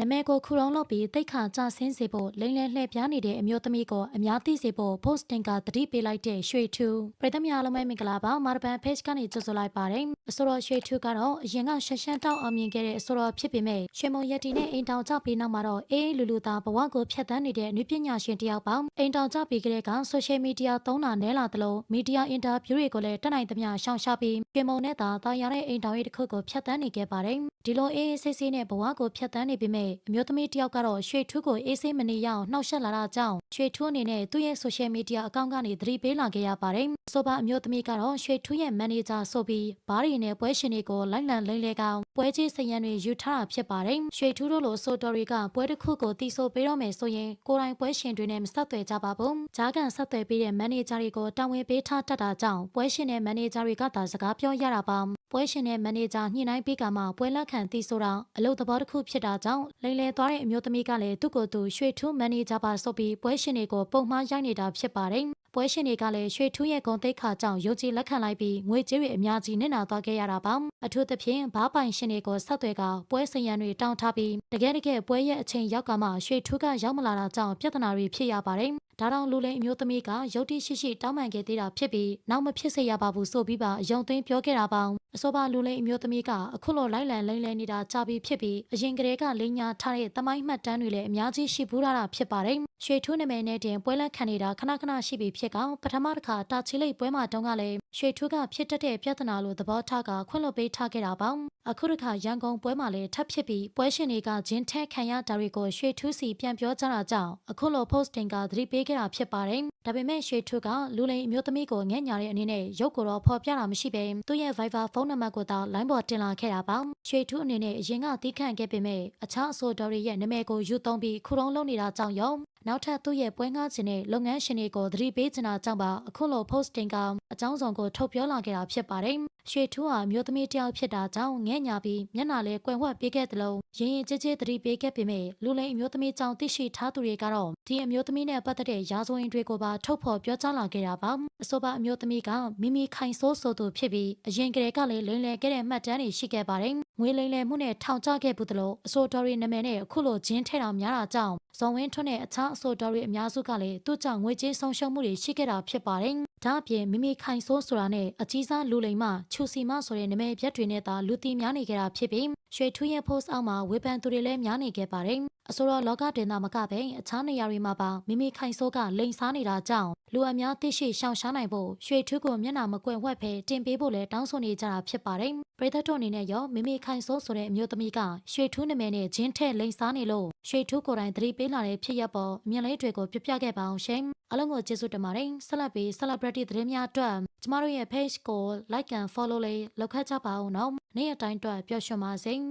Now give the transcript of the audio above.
နမဲကိုခူရုံးလုပ်ပြီးတိတ်ခါကြဆင်းစေဖို့လိမ့်လဲလှည့်ပြားနေတဲ့အမျိုးသမီးကိုအများသိစေဖို့ post တင်ကတတိပေးလိုက်တဲ့ရွှေထူပရိသတ်များအားလုံးပဲမင်္ဂလာပါမာရဘန် page ကနေကြိုဆိုလိုက်ပါတယ်အဆိုတော်ရွှေထူကတော့အရင်ကရှက်ရှက်တောက်အောင်မြင်ခဲ့တဲ့အဆိုတော်ဖြစ်ပေမဲ့ရွှေမုံရက်တီနဲ့အိမ်တောင်ကြပြီးနောက်မှာတော့အေးအေးလူလူသားဘဝကိုဖျက်ဆီးနေတဲ့နုပညာရှင်တစ်ယောက်ပါအိမ်တောင်ကြပြီးကလေးက social media သုံးတာနဲလာသလို media interview တွေကိုလည်းတက်နိုင်သမျှရှောင်ရှားပြီးရွှေမုံနဲ့သာတာယာတဲ့အိမ်တောင်ရေးတစ်ခုကိုဖျက်ဆီးနေခဲ့ပါတယ်ဒီလိုအေးအေးဆေးဆေးနဲ့ဘဝကိုဖျက်ဆီးနေပေမဲ့အမျိုးသမီးတစ်ယောက်ကတော့ရွှေထူးကိုအေးဆေးမနေရအောင်နှောက်ယှက်လာတာကြောင့်ရွှေထူးအနေနဲ့သူ့ရဲ့ social media အကောင့်ကနေသတိပေးလာခဲ့ရပါတယ်။ဆိုပါအမျိုးသမီးကတော့ရွှေထူးရဲ့ manager ဆိုပြီးဘားရီနဲ့ပွဲရှင်တွေကိုလိုက်လံလိမ့်လဲကောင်ပွဲကြီးစရန်တွေယူထားတာဖြစ်ပါတယ်။ရွှေထူးတို့လိုဆိုတော်တွေကပွဲတစ်ခုကိုတီဆိုပေးတော့မယ်ဆိုရင်ကိုယ်တိုင်ပွဲရှင်တွေနဲ့မဆက်သွယ်ကြပါဘူး။ဂျာကန်ဆက်သွယ်ပေးတဲ့ manager တွေကိုတာဝန်ပေးထားတတ်တာကြောင့်ပွဲရှင်နဲ့ manager တွေကသာစကားပြောရတာပါ။ ပွဲရှင်နဲ့မန်နေဂျာညှိနှိုင်းပေးကမှပွဲလက်ခံသိဆိုတာအလုပ်သဘောတစ်ခုဖြစ်တာကြောင့်လိမ့်လဲသွားတဲ့အမျိုးသမီးကလည်းသူ့ကိုယ်သူရွှေထူးမန်နေဂျာပါဆိုပြီးပွဲရှင်တွေကိုပုံမှားရိုက်နေတာဖြစ်ပါတယ်။ ပွဲရှင်တွေကလည်းရွှေထူးရဲ့ဂုံတိတ်ခါကြောင့်ယုံကြည်လက်ခံလိုက်ပြီးငွေကြေးတွေအများကြီးနစ်နာသွားခဲ့ရတာပါအထူးသဖြင့်ဘားပိုင်ရှင်တွေကိုဆက်သွယ်ကပွဲစရန်တွေတောင်းထားပြီးတကယ်တကယ်ပွဲရဲ့အချိန်ရောက်ကမှရွှေထူးကရောက်မလာတာကြောင့်ပြဿနာတွေဖြစ်ရပါတယ်ဒါတောင်လူလိမ်အမျိုးသမီးကရုတ်တိရှိရှိတောင်းပန်ခဲ့သေးတာဖြစ်ပြီးနောက်မဖြစ်စေရပါဘူးဆိုပြီးပါအယုံသွင်းပြောခဲ့တာပါအဆိုပါလူလိမ်အမျိုးသမီးကအခုလိုလိုက်လံလိမ့်လဲနေတာကြာပြီဖြစ်ပြီးအရင်ကတည်းကလိန်ညာထားတဲ့တမိုင်းမှတ်တမ်းတွေလည်းအများကြီးရှိဘူးတာဖြစ်ပါတယ်ရွှေထူးနာမည်နဲ့တင်ပွဲလက်ခံနေတာခဏခဏရှိပြီဖြစ်ကောင်ပထမတစ်ခါတာချီလိတ်ပွဲမှာတုန်းကလည်းရွှေထူးကဖြစ်တတ်တဲ့ပြဿနာလို့သဘောထားကခွင့်လွှတ်ပေးထားခဲ့တာပါအခုတစ်ခါရန်ကုန်ပွဲမှာလည်းထပ်ဖြစ်ပြီးပွဲရှင်တွေကဂျင်းထဲခံရတာတွေကိုရွှေထူးစီပြန်ပြောကြတာကြောင့်အခုလို posting ကသတိပေးခဲ့တာဖြစ်ပါတယ်ဒါပေမဲ့ရွှေထူးကလူလိမ်အမျိုးသမီးကိုငဲ့ညာတဲ့အနေနဲ့ရုပ်ကိုတော့ဖော်ပြတာမရှိဘဲသူ့ရဲ့ Viber ဖုန်းနံပါတ်ကိုသာလိုင်းပေါ်တင်လာခဲ့တာပါရွှေထူးအနေနဲ့အရင်ကတီးခန့်ခဲ့ပေမဲ့အခြားအဆိုတော်တွေရဲ့နာမည်ကိုယူသုံးပြီးခုတုံးလုံးနေတာကြောင့်ရော နောက်ထပ်သူ့ရဲ့ပွဲငှားခြင်းနဲ့လုပ်ငန်းရှင်တွေကိုသတိပေးချင်တာကြောင့်ပါအခုလို posting ကအကြောင်းစုံကိုထုတ်ပြောလာခဲ့တာဖြစ်ပါတယ်။ရွှေထူးဟာမျိုးသမီးတယောက်ဖြစ်တာကြောင့်ငဲ့ညာပြီးမျက်နှာလဲကွယ်ဝှက်ပေးခဲ့တယ်လို့ရင်ရင်ကြည်ကြည်သတိပေးခဲ့ပေမဲ့လူလိမ်အမျိုးသမီးကြောင့်သိရှိထားသူတွေကတော့ဒီအမျိုးသမီးနဲ့ပတ်သက်တဲ့ရာဇဝင်တွေကိုပါထုတ်ဖော်ပြောကြားလာခဲ့တာပါ။အဆိုပါအမျိုးသမီးကမိမိခိုင်ဆိုးဆိုသူဖြစ်ပြီးအရင်ကတည်းကလည်းလိမ်လည်ခဲ့တဲ့မှတ်တမ်းတွေရှိခဲ့ပါတယ်။ငွေလိမ်လည်မှုနဲ့ထောင်ချခဲ့ဘူးသလိုအဆိုတော်ရီနာမည်နဲ့အခုလိုဂျင်းထဲတော်များတာကြောင့်ဇုံဝင်းထွန်းနဲ့အခြားအဆိုတော်တွေအများစုကလည်းသူ့ကြောင့်ငွေကြေးဆုံးရှုံးမှုတွေရှိခဲ့တာဖြစ်ပါတယ်။ဒါအပြင်မိမိခိုင်ဆိုးဆိုတာနဲ့အကြီးစားလူလိမ်မချူစီမဆိုတဲ့နာမည်ပြက်တွေနဲ့သာလူသိများနေကြတာဖြစ်ပြီး ရွှေထူးရဲ့ post အောက်မှာဝေဖန်သူတွေလည်းများနေခဲ့ပါတယ်။အဆိုတော်လောကတင်သားမကပဲအခြားနေရာတွေမှာပါမိမိခိုင်ဆိုးကလိန်စားနေတာကြောင့်လူအများသိရှိရှောင်ရှားနိုင်ဖို့ရွှေထူးကိုမျက်နှာမကွယ်ဝှက်ဖဲတင်ပေးဖို့လည်းတောင်းဆိုနေကြတာဖြစ်ပါတယ်။ပရိသတ်တို့အနေနဲ့ရောမိမိခိုင်ဆိုးဆိုတဲ့အမျိုးသမီးကရွှေထူးနာမည်နဲ့ဂျင်းထဲလိန်စားနေလို့ရွှေထူးကိုယ်တိုင်သတိပေးလာတဲ့ဖြစ်ရပ်ပေါ်အမြင်လေးတွေကိုပြပြခဲ့ပါအောင်ရှင်။အလုံးကိုကျေးဇူးတင်ပါတယ်။ဆက်လက်ပြီး celebrity သတင်းများအတွက်ကျမတို့ရဲ့ page ကို like and follow လေးလုပ်ခတ်ကြပါဦးနော်။နေ့ရက်တိုင်းအတွက်ပျော်ရွှင်ပါစေ။